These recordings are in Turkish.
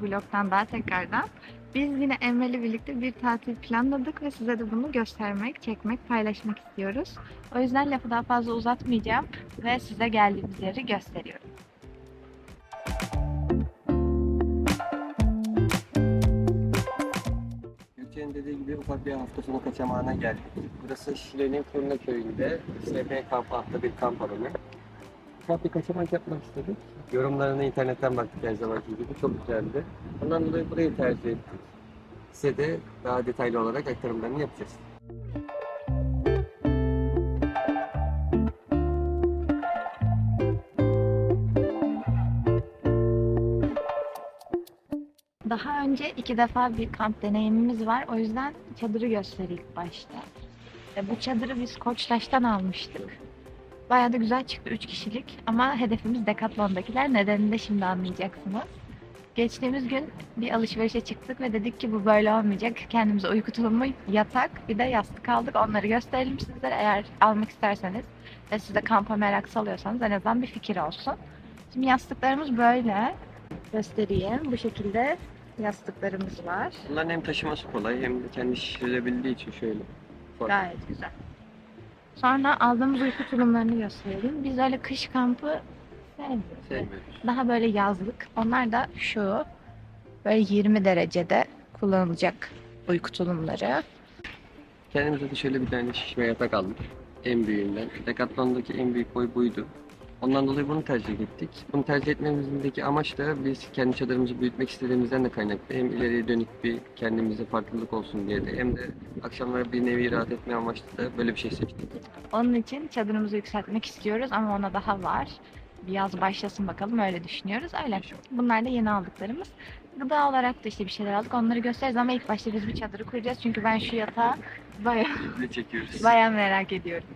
bir vlogtan daha tekrardan. Biz yine Emre'yle birlikte bir tatil planladık ve size de bunu göstermek, çekmek, paylaşmak istiyoruz. O yüzden lafı daha fazla uzatmayacağım ve size geldiğimiz yeri gösteriyorum. Gülçen'in dediği gibi ufak bir hafta sonu kaçamağına geldik. Burası Şile'nin Fırna Köyü'nde SMP kampı adlı bir kamp alanı. Ufak bir kaçamak yapmak istedik. Yorumlarını internetten baktık her zamanki gibi. Çok güzeldi. Ondan dolayı burayı tercih ettik. Size de daha detaylı olarak aktarımlarını yapacağız. Daha önce iki defa bir kamp deneyimimiz var. O yüzden çadırı göstereyim ilk başta. E, Bu çadırı biz Koçtaş'tan almıştık. Bayağı da güzel çıktı 3 kişilik ama hedefimiz Decathlon'dakiler. Nedenini de şimdi anlayacaksınız. Geçtiğimiz gün bir alışverişe çıktık ve dedik ki bu böyle olmayacak. Kendimize uyku tulumu, yatak bir de yastık aldık. Onları gösterelim sizlere eğer almak isterseniz ve siz de kampa merak salıyorsanız en azından bir fikir olsun. Şimdi yastıklarımız böyle. Göstereyim. Bu şekilde yastıklarımız var. Bunların hem taşıması kolay hem de kendi şişirilebildiği için şöyle. Gayet güzel. Sonra aldığımız uyku tulumlarını gösterelim. Biz öyle kış kampı sevmiyoruz. Sevmiyoruz. Daha böyle yazlık. Onlar da şu. Böyle 20 derecede kullanılacak uyku tulumları. Kendimize de şöyle bir tane şişme yatak aldık. En büyüğünden. Decathlon'daki en büyük boy buydu. Ondan dolayı bunu tercih ettik. Bunu tercih etmemizdeki amaç da biz kendi çadırımızı büyütmek istediğimizden de kaynaklı. Hem ileriye dönük bir kendimize farklılık olsun diye de hem de akşamları bir nevi rahat etme amaçlı da böyle bir şey seçtik. Onun için çadırımızı yükseltmek istiyoruz ama ona daha var. Bir yaz başlasın bakalım öyle düşünüyoruz. Öyle. Bunlar da yeni aldıklarımız. Gıda olarak da işte bir şeyler aldık. Onları gösteririz ama ilk başta biz bir çadırı kuracağız. Çünkü ben şu yatağı bayağı, çekiyoruz? bayağı merak ediyorum.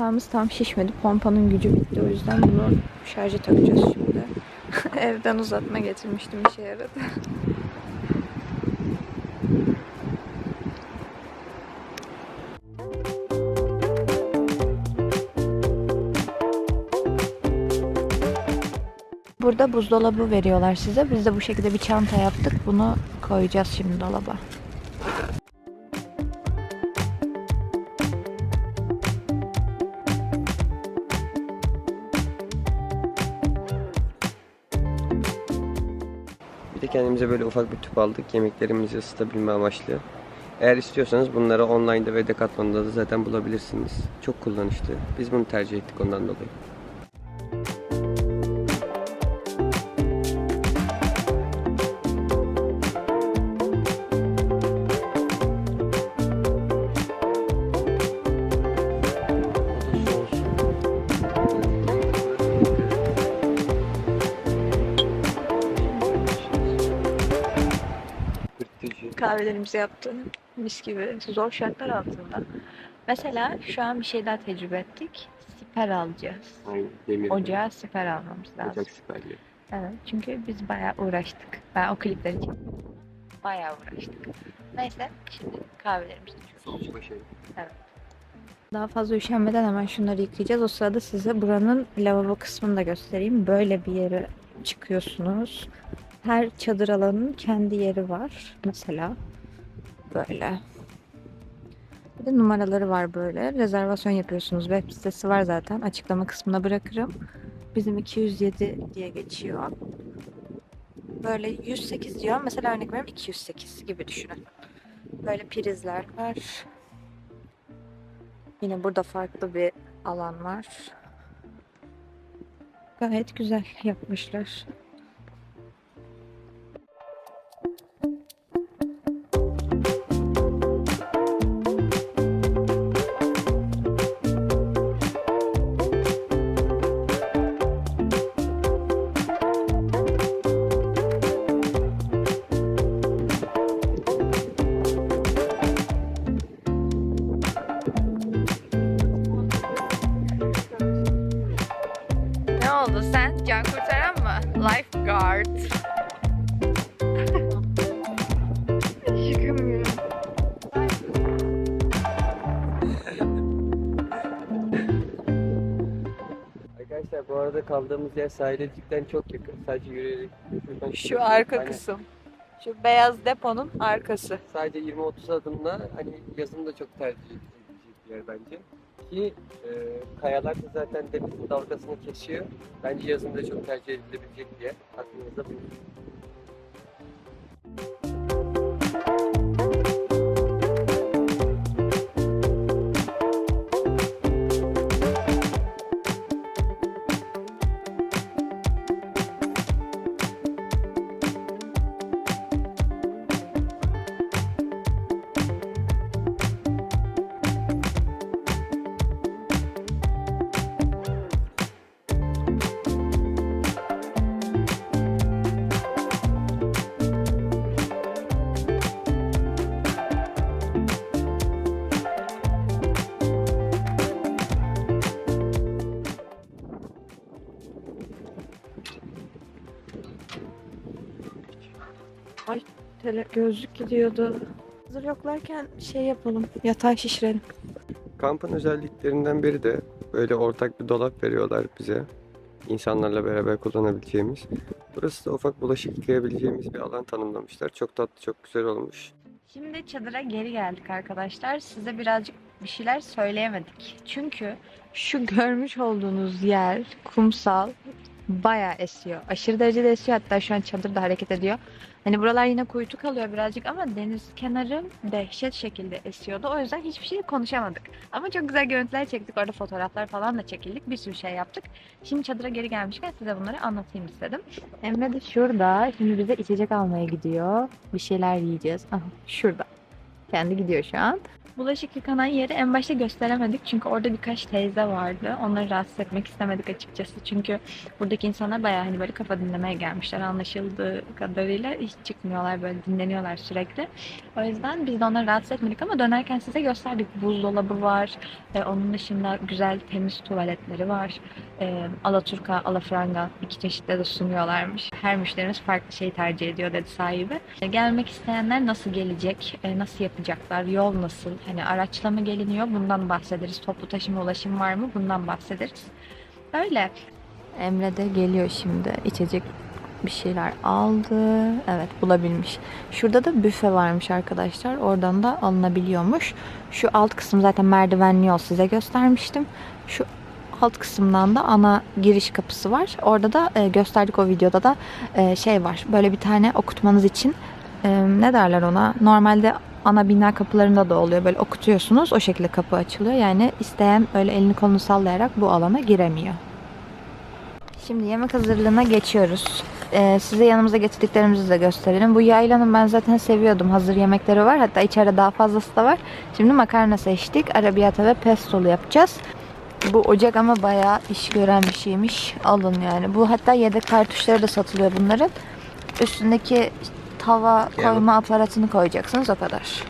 Yatağımız tam şişmedi. Pompanın gücü bitti. O yüzden bunu şarja takacağız şimdi. Evden uzatma getirmiştim. işe yaradı. Burada buzdolabı veriyorlar size. Biz de bu şekilde bir çanta yaptık. Bunu koyacağız şimdi dolaba. Kendimize böyle ufak bir tüp aldık. Yemeklerimizi ısıtabilme amaçlı. Eğer istiyorsanız bunları online'da ve Decathlon'da da zaten bulabilirsiniz. Çok kullanışlı. Biz bunu tercih ettik ondan dolayı. Kahvelerimizi yaptım. Mis gibi. Zor şartlar altında. Mesela şu an bir şey daha tecrübe ettik. Siper alacağız. Aynen. Ocağa siper almamız lazım. Ocak siperli. Evet, çünkü biz bayağı uğraştık. Ben o klipleri çektim. Bayağı uğraştık. Neyse, şimdi kahvelerimizi içiyoruz. Sonuç başarı. Daha fazla üşenmeden hemen şunları yıkayacağız. O sırada size buranın lavabo kısmını da göstereyim. Böyle bir yere çıkıyorsunuz. Her çadır alanının kendi yeri var. Mesela böyle. Bir de numaraları var böyle. Rezervasyon yapıyorsunuz. Web sitesi var zaten. Açıklama kısmına bırakırım. Bizim 207 diye geçiyor. Böyle 108 diyor. Mesela örnek veriyorum 208 gibi düşünün. Böyle prizler var. Yine burada farklı bir alan var. Gayet güzel yapmışlar. Arkadaşlar bu arada kaldığımız yer sahile cidden çok yakın. Sadece yürüyerek şuradan Şu arka Aynen. kısım. Şu beyaz deponun arkası. Sadece 20-30 adımla hani yazın da çok tercih edilecek bir yer bence. Ki e, kayalar da zaten denizin dalgasını kesiyor. Bence yazın da çok tercih edilebilecek bir yer. Aklınızda bulunsun. Tele gözlük gidiyordu. Hazır yoklarken şey yapalım. Yatağı şişirelim. Kampın özelliklerinden biri de böyle ortak bir dolap veriyorlar bize. İnsanlarla beraber kullanabileceğimiz. Burası da ufak bulaşık yıkayabileceğimiz bir alan tanımlamışlar. Çok tatlı, çok güzel olmuş. Şimdi çadıra geri geldik arkadaşlar. Size birazcık bir şeyler söyleyemedik. Çünkü şu görmüş olduğunuz yer kumsal bayağı esiyor. Aşırı derecede esiyor. Hatta şu an çadır da hareket ediyor. Hani buralar yine kuytu kalıyor birazcık ama deniz kenarı dehşet şekilde esiyordu. O yüzden hiçbir şey konuşamadık. Ama çok güzel görüntüler çektik. Orada fotoğraflar falan da çekildik. Bir sürü şey yaptık. Şimdi çadıra geri gelmişken size bunları anlatayım istedim. Emre de şurada. Şimdi bize içecek almaya gidiyor. Bir şeyler yiyeceğiz. Aha, şurada. Kendi gidiyor şu an. Bulaşık yıkanan yeri en başta gösteremedik çünkü orada birkaç teyze vardı. Onları rahatsız etmek istemedik açıkçası. Çünkü buradaki insanlar bayağı hani böyle kafa dinlemeye gelmişler. Anlaşıldığı kadarıyla hiç çıkmıyorlar böyle dinleniyorlar sürekli. O yüzden biz de onları rahatsız etmedik ama dönerken size gösterdik. Buzdolabı var. Ee, onun dışında güzel temiz tuvaletleri var. Ee, Alaturka, Alafranga iki çeşitte de sunuyorlarmış. Her müşterimiz farklı şey tercih ediyor dedi sahibi. Ee, Gelmek isteyenler nasıl gelecek, e, nasıl yapacaklar, yol nasıl, hani araçla mı geliniyor bundan bahsederiz. Toplu taşıma ulaşım var mı bundan bahsederiz. Öyle. Emre de geliyor şimdi. İçecek bir şeyler aldı. Evet bulabilmiş. Şurada da büfe varmış arkadaşlar. Oradan da alınabiliyormuş. Şu alt kısım zaten merdivenli yol size göstermiştim. Şu alt kısımdan da ana giriş kapısı var. Orada da e, gösterdik o videoda da e, şey var. Böyle bir tane okutmanız için e, ne derler ona? Normalde ana bina kapılarında da oluyor. Böyle okutuyorsunuz. O şekilde kapı açılıyor. Yani isteyen öyle elini kolunu sallayarak bu alana giremiyor. Şimdi yemek hazırlığına geçiyoruz. Ee, size yanımıza getirdiklerimizi de gösterelim. Bu yaylanın ben zaten seviyordum. Hazır yemekleri var. Hatta içeride daha fazlası da var. Şimdi makarna seçtik. Arabiyata ve pestolu yapacağız. Bu ocak ama bayağı iş gören bir şeymiş. Alın yani. Bu hatta yedek kartuşları da satılıyor bunların. Üstündeki tava koyma aparatını koyacaksınız o kadar.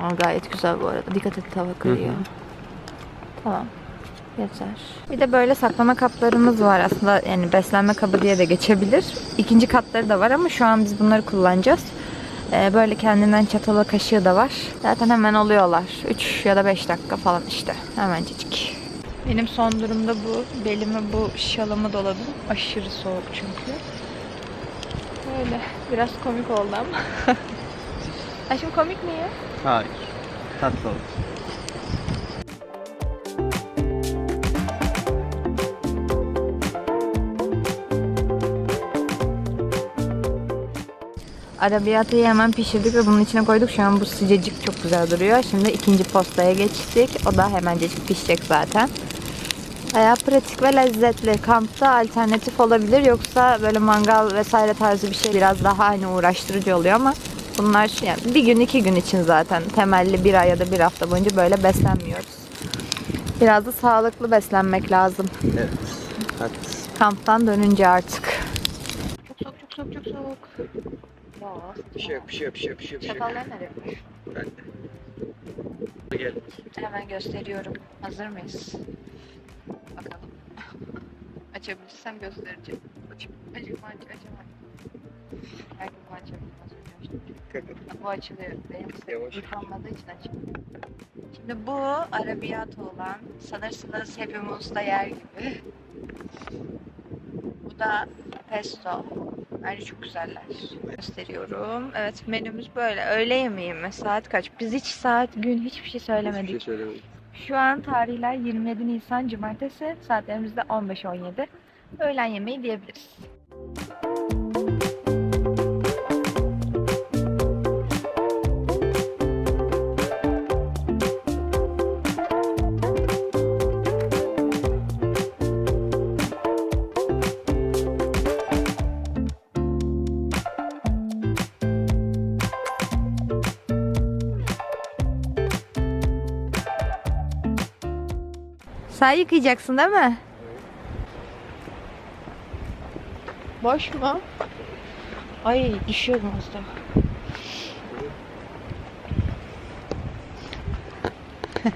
Ama gayet güzel bu arada. Dikkat et tava kırıyor. Tamam. Yeter. Bir de böyle saklama kaplarımız var aslında yani beslenme kabı diye de geçebilir. İkinci katları da var ama şu an biz bunları kullanacağız. Ee, böyle kendinden çatalı kaşığı da var. Zaten hemen oluyorlar. 3 ya da 5 dakika falan işte. Hemencik. Benim son durumda bu. Belimi bu şalımı doladım. Aşırı soğuk çünkü. Böyle. Biraz komik oldu ama. Aşkım komik mi ya? Hayır. Tatlı olur. Arabiyatayı hemen pişirdik ve bunun içine koyduk. Şu an bu sıcacık çok güzel duruyor. Şimdi ikinci postaya geçtik. O da hemencecik pişecek zaten. Bayağı pratik ve lezzetli. Kampta alternatif olabilir. Yoksa böyle mangal vesaire tarzı bir şey biraz daha hani uğraştırıcı oluyor ama bunlar yani bir gün iki gün için zaten temelli bir ay ya da bir hafta boyunca böyle beslenmiyoruz. Biraz da sağlıklı beslenmek lazım. Evet. Haklısın. Kamptan dönünce artık. Çok soğuk çok soğuk çok soğuk. Ya, Bir şey yok, bir şey yok, bir şey yok, bir şey yok. bir şey yok. Çatallar nereye koyuyor? Ben de. Gel. Hemen gösteriyorum. Hazır mıyız? Bakalım. Açabilirsem göstereceğim. Acım aç. Her gün bu açabilmez hocam. Dikkat et. Bu açılıyor. Benim Yavaş. yıkanmadığı için açılıyor. Şimdi bu arabiyat olan sanırsınız hepimiz de yer gibi. Bu da pesto. Bence çok güzeller. Gösteriyorum. Evet menümüz böyle. Öğle yemeği mi? Saat kaç? Biz hiç saat, gün hiçbir şey söylemedik. Hiçbir şey söylemedim. Şu an tarihler 27 Nisan Cumartesi. Saatlerimiz de 15-17. Öğlen yemeği diyebiliriz. Sen yıkayacaksın değil mi? Boş mu? Ay düşüyorum az daha.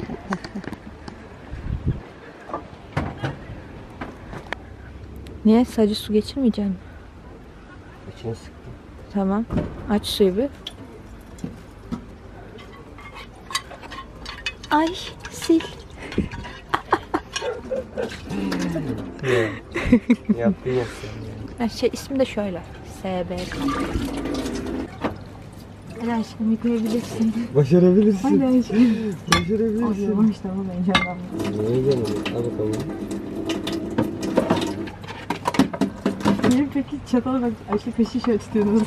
Niye? Sadece su geçirmeyeceksin. İçini sıktım. Tamam. Aç suyu bir. Ay sil. Yaptın ya Ha, şey ismi de şöyle. SB. Hadi aşkım yıkayabilirsin. Başarabilirsin. Hadi aşkım. Başarabilirsin. Yavaş tamam heyecanlanma. Niye canım? Al bakalım. Benim peki çatala bak Ayşe kaşı şöyle tutuyordu.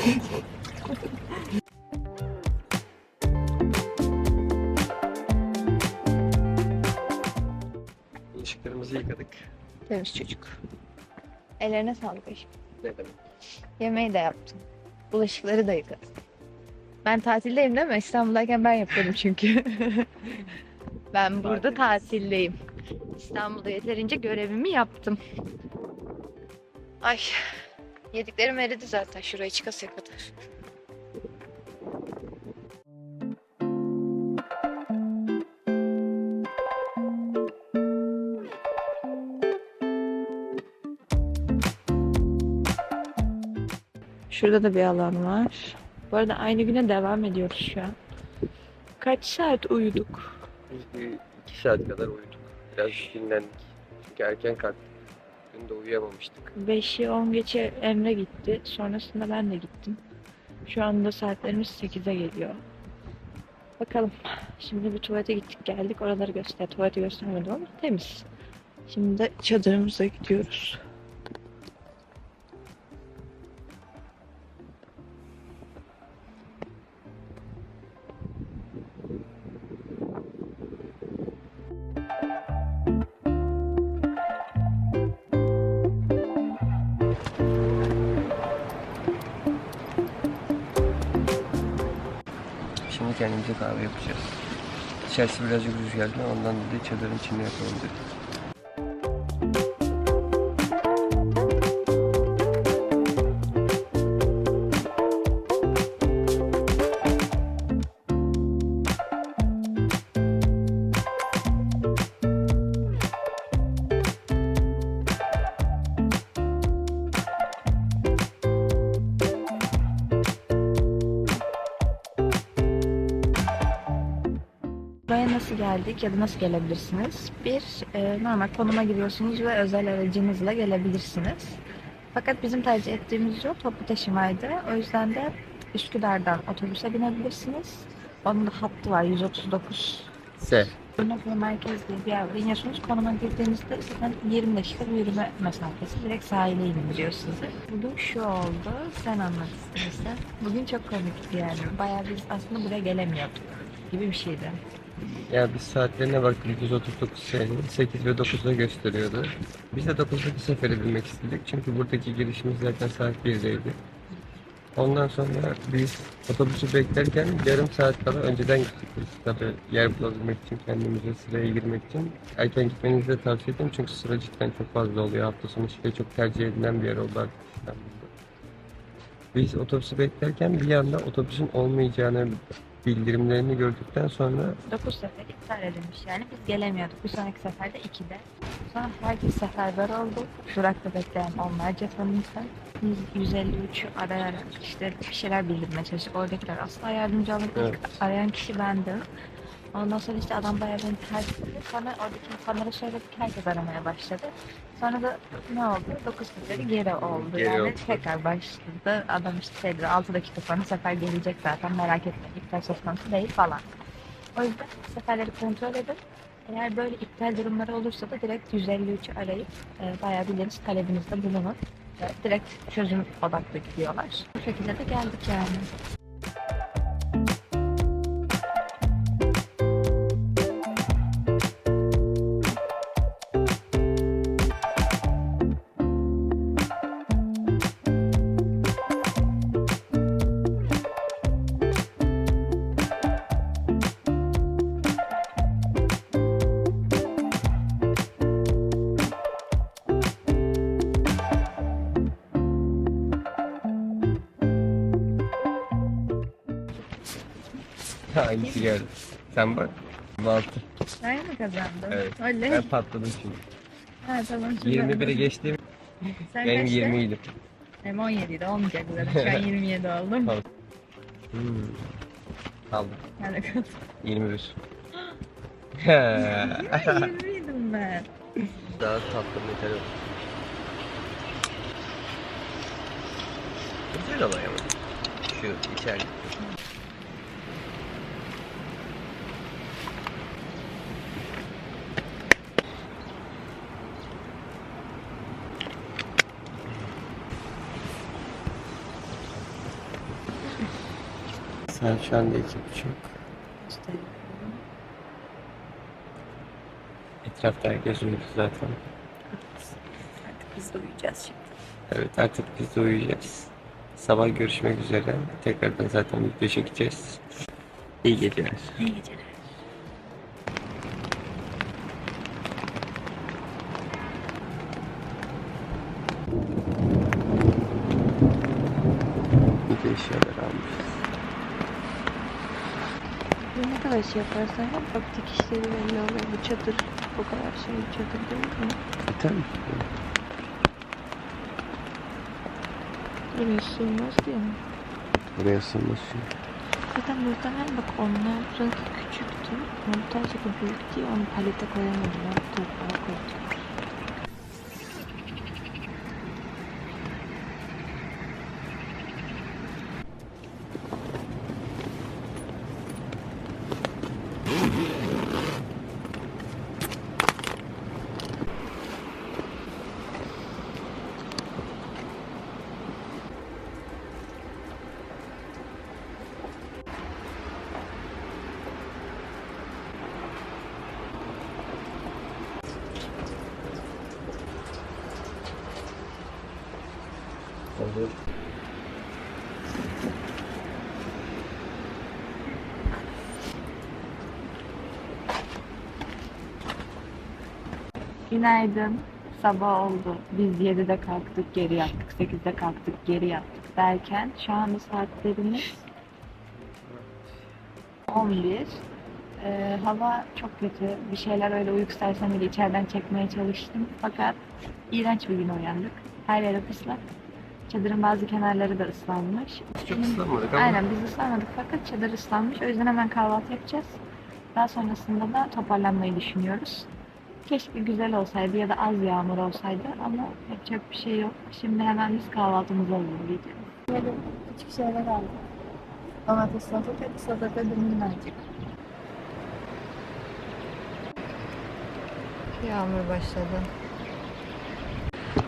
Bulaşıklarımızı yıkadık. Temiz çocuk. Ellerine sağlık aşkım. Ne demek? Yemeği de yaptım. Bulaşıkları da yıkadım. Ben tatildeyim değil mi? İstanbul'dayken ben yapıyordum çünkü. ben burada tatildeyim. İstanbul'da yeterince görevimi yaptım. Ay yediklerim eridi zaten şuraya çıkasıya kadar. Şurada da bir alan var. Bu arada aynı güne devam ediyoruz şu an. Kaç saat uyuduk? Biz bir iki saat kadar uyuduk. Biraz dinlendik. Çünkü erken kalktık. Dün de uyuyamamıştık. 5'i 10 geçe Emre gitti. Sonrasında ben de gittim. Şu anda saatlerimiz 8'e geliyor. Bakalım. Şimdi bir tuvalete gittik geldik. Oraları göster. Tuvaleti göstermedim ama temiz. Şimdi de çadırımıza gidiyoruz. Dışarısı birazcık rüzgarlı ondan dolayı çadırın içinde yapalım dedik. Geldik ya da nasıl gelebilirsiniz? Bir, e, normal konuma giriyorsunuz ve özel aracınızla gelebilirsiniz. Fakat bizim tercih ettiğimiz yol toplu taşımaydı. O yüzden de Üsküdar'dan otobüse binebilirsiniz. Onun da hattı var 139 S. Ünlü merkez diye bir yer var. İniyorsunuz konuma girdiğinizde zaten 20 dakika bir yürüme mesafesi. Direkt sahile indiriyor sizi. Bugün şu oldu. Sen anlat istersen. Bugün çok komikti yani. Bayağı biz aslında buraya gelemiyorduk gibi bir şeydi. Ya biz saatlerine baktık 139 senenin 8 ve 9'da gösteriyordu. Biz de 9'daki sefere binmek istedik çünkü buradaki girişimiz zaten saat 1'deydi. Ondan sonra biz otobüsü beklerken yarım saat kala önceden gittik biz. Tabii yer bulabilmek için kendimize sıraya girmek için. Erken gitmenizi de tavsiye ederim çünkü sıra cidden çok fazla oluyor. Hafta sonu işte çok tercih edilen bir yer oldu artık. Biz otobüsü beklerken bir anda otobüsün olmayacağını bildirimlerini gördükten sonra 9 sefer iptal edilmiş yani. Biz gelemiyorduk. Bir sonraki seferde 2'de. Sonra herkes seferber oldu. Durakta bekleyen onlarca tanıdıklar. Biz 153'ü arayarak işte bir şeyler bildirmeye çalıştık. Oradakiler asla yardımcı olmadı. Evet. İlk arayan kişi bendim. Ondan sonra işte adam bayağı beni terk etti. Sonra oradaki insanlara söyledik. Herkes aramaya başladı. Sonra da ne oldu? 9 seferi geri oldu. Geri yani oldu. tekrar başladı. Adam işte şey dedi 6 dakika sonra sefer gelecek zaten merak etmeyin. İptal söz konusu değil falan. O yüzden seferleri kontrol edin. Eğer böyle iptal durumları olursa da direkt 153'ü arayıp e, bayağı bildiğiniz talebinizde bulunun. E, direkt çözüm odaklı gidiyorlar. Bu şekilde de geldik yani. hangisi geldi? Sen bak. 26. Ben mi kazandım? Evet. Öyle. Ben patladım şimdi. Ha, tamam. 21'i geçtim. Sen Benim kaçta? 20 idim. Hem 17 de olmayacak zaten. Şu an 27 oldum. Tamam. Hmm. Aldım. Yani kazandım. 21. 20 idim ben. Daha tatlı metal oldu. Güzel olay ama. Şu içeride. Şu anda iki buçuk. İşte Etrafta herkes uyudu zaten. artık biz de uyuyacağız şimdi. Evet artık biz de uyuyacağız. Sabah görüşmek üzere. Tekrardan zaten video çekeceğiz. İyi geceler. İyi geceler. Bir de eşyalar almışız. Kadar şey yaparsan yap bak dikişleri belli oluyor. Bu çadır o kadar şey çadır değil mi? E tabii. Buraya sığmaz diye mi? Buraya sığmasın. Zaten muhtemelen bak onlarınki küçüktü. Montajı da büyük diye onu palete koyamadılar. Toprağa koydular. Olur. Günaydın. Sabah oldu. Biz 7'de kalktık, geri yattık. 8'de kalktık, geri yattık derken şu anda saatlerimiz 11. Ee, hava çok kötü. Bir şeyler öyle uyku sersemiyle içeriden çekmeye çalıştım. Fakat iğrenç bir gün uyandık. Her yer ıslak. Çadırın bazı kenarları da ıslanmış. Çok ıslanmadık ama. Aynen biz ıslanmadık fakat çadır ıslanmış. O yüzden hemen kahvaltı yapacağız. Daha sonrasında da toparlanmayı düşünüyoruz. Keşke güzel olsaydı ya da az yağmur olsaydı ama yapacak bir şey yok. Şimdi hemen biz kahvaltımızı hazırlayacağız. Böyle küçük şeyler aldık. Domates salatalık, salatalık ve mercik. Yağmur başladı.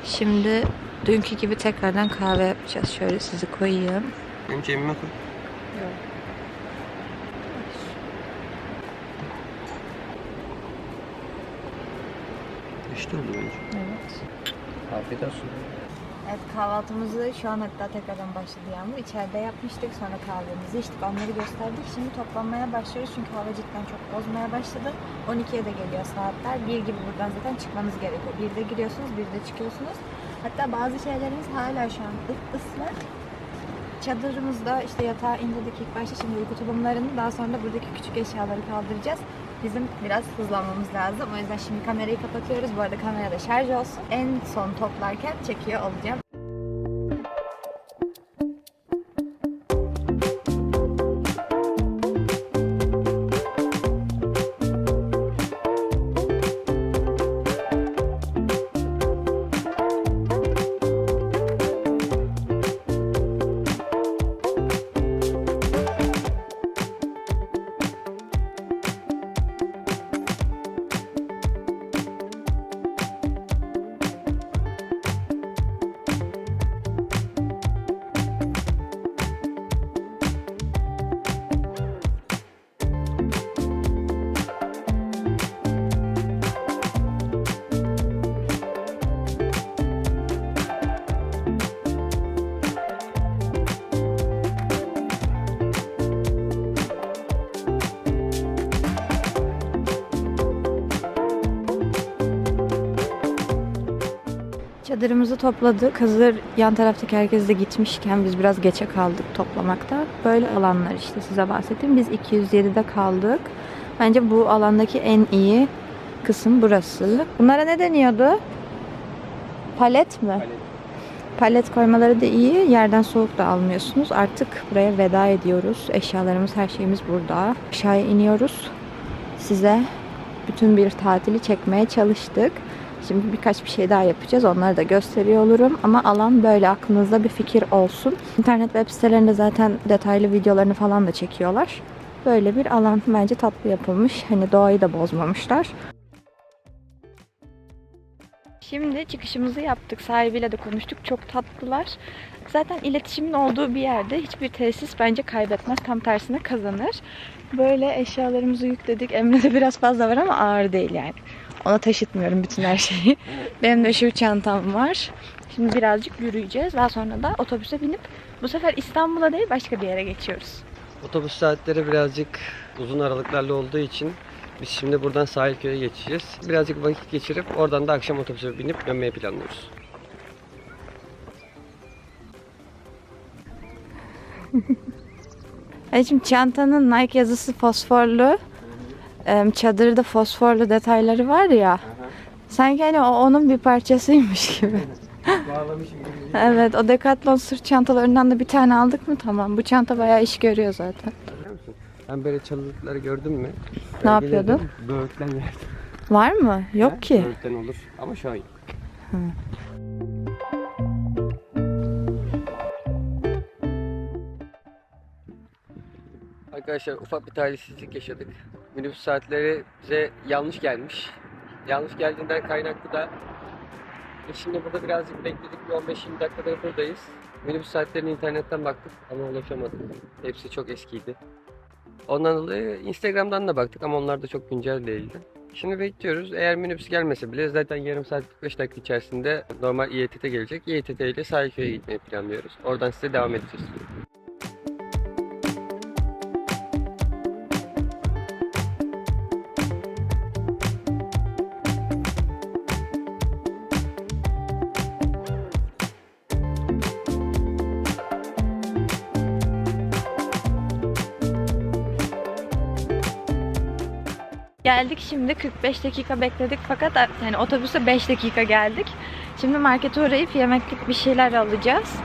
Şimdi dünkü gibi tekrardan kahve yapacağız. Şöyle sizi koyayım. Benim cebime koy. İşte bence. Evet. Afiyet olsun. Evet kahvaltımızı şu an hatta tekrardan başladı Yağmur. İçeride yapmıştık sonra kahvemizi içtik onları gösterdik. Şimdi toplanmaya başlıyoruz çünkü hava cidden çok bozmaya başladı. 12'ye de geliyor saatler. Bir gibi buradan zaten çıkmanız gerekiyor. Birde giriyorsunuz, birde çıkıyorsunuz. Hatta bazı şeylerimiz hala şu an ıslak. Çadırımızda işte yatağa indirdik ilk başta şimdi uyku tulumlarını daha sonra da buradaki küçük eşyaları kaldıracağız. Bizim biraz hızlanmamız lazım. O yüzden şimdi kamerayı kapatıyoruz. Bu arada kamerada şarj olsun. En son toplarken çekiyor olacağım. Çadırımızı topladık. Hazır yan taraftaki herkes de gitmişken biz biraz geçe kaldık toplamakta. Böyle alanlar işte size bahsettim. Biz 207'de kaldık. Bence bu alandaki en iyi kısım burası. Bunlara ne deniyordu? Palet mi? Palet koymaları da iyi. Yerden soğuk da almıyorsunuz. Artık buraya veda ediyoruz. Eşyalarımız, her şeyimiz burada. Aşağıya iniyoruz. Size bütün bir tatili çekmeye çalıştık. Şimdi birkaç bir şey daha yapacağız. Onları da gösteriyor olurum. Ama alan böyle aklınızda bir fikir olsun. İnternet web sitelerinde zaten detaylı videolarını falan da çekiyorlar. Böyle bir alan bence tatlı yapılmış. Hani doğayı da bozmamışlar. Şimdi çıkışımızı yaptık. Sahibiyle de konuştuk. Çok tatlılar. Zaten iletişimin olduğu bir yerde hiçbir tesis bence kaybetmez. Tam tersine kazanır. Böyle eşyalarımızı yükledik. Emre'de biraz fazla var ama ağır değil yani. Ona taşıtmıyorum bütün her şeyi. Benim de şu çantam var. Şimdi birazcık yürüyeceğiz. Daha sonra da otobüse binip bu sefer İstanbul'a değil başka bir yere geçiyoruz. Otobüs saatleri birazcık uzun aralıklarla olduğu için biz şimdi buradan Sahilköy'e geçeceğiz. Birazcık vakit geçirip oradan da akşam otobüse binip dönmeyi planlıyoruz. Şimdi çantanın Nike yazısı fosforlu. Çadırda fosforlu detayları var ya. Sanki hani o onun bir parçasıymış gibi. Bağlamışım gibi. Evet o Decathlon sırt çantalarından da bir tane aldık mı tamam. Bu çanta bayağı iş görüyor zaten. Ben böyle çalılıkları gördün mü? Ne yapıyordun? Böğürtlen yerdim. Var mı? Yok Ha, ki. Böğürtlen olur ama şu an yok. Hı. Arkadaşlar ufak bir talihsizlik yaşadık. Minibüs saatleri bize yanlış gelmiş. Yanlış geldiğinden kaynaklı da biz şimdi burada birazcık bekledik. Bir 15-20 dakikadır buradayız. Minibüs saatlerine internetten baktık ama ulaşamadık. Hepsi çok eskiydi. Ondan dolayı Instagram'dan da baktık ama onlar da çok güncel değildi. Şimdi bekliyoruz. Eğer minibüs gelmese bile zaten yarım saat 45 dakika içerisinde normal İETT gelecek. İETT ile Sahilköy'e gitmeyi planlıyoruz. Oradan size devam edeceğiz. Geldik şimdi 45 dakika bekledik fakat yani otobüse 5 dakika geldik. Şimdi markete uğrayıp yemeklik bir şeyler alacağız.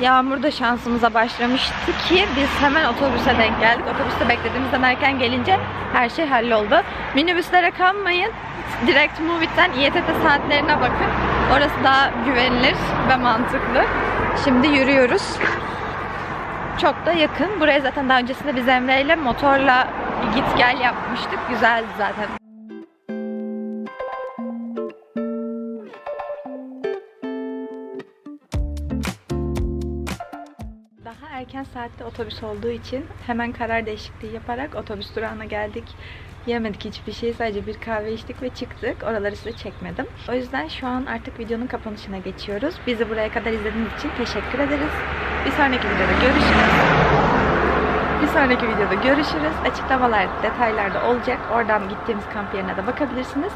Yağmur da şansımıza başlamıştı ki biz hemen otobüse denk geldik. Otobüste beklediğimizden erken gelince her şey halloldu. Minibüslere kanmayın. Direkt Movit'ten İETT saatlerine bakın. Orası daha güvenilir ve mantıklı. Şimdi yürüyoruz. Çok da yakın. Buraya zaten daha öncesinde biz Emre ile motorla git gel yapmıştık. Güzeldi zaten. Daha erken saatte otobüs olduğu için hemen karar değişikliği yaparak otobüs durağına geldik. Yemedik hiçbir şey. Sadece bir kahve içtik ve çıktık. Oraları size çekmedim. O yüzden şu an artık videonun kapanışına geçiyoruz. Bizi buraya kadar izlediğiniz için teşekkür ederiz. Bir sonraki videoda görüşürüz. Sonraki videoda görüşürüz. Açıklamalar detaylarda olacak. Oradan gittiğimiz kamp yerine de bakabilirsiniz.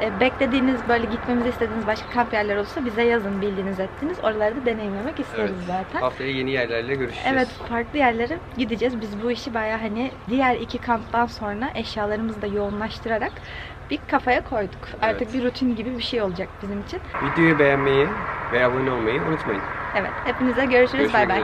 E, beklediğiniz, böyle gitmemizi istediğiniz başka kamp yerler olursa bize yazın bildiğiniz ettiğiniz. Oraları da deneyimlemek isteriz zaten. Haftaya yeni yerlerle görüşeceğiz. Evet farklı yerlere gideceğiz. Biz bu işi baya hani diğer iki kamptan sonra eşyalarımızı da yoğunlaştırarak bir kafaya koyduk. Artık Evet. bir rutin gibi bir şey olacak bizim için. Videoyu beğenmeyi ve abone olmayı unutmayın. Evet hepinize görüşürüz. Bay bay.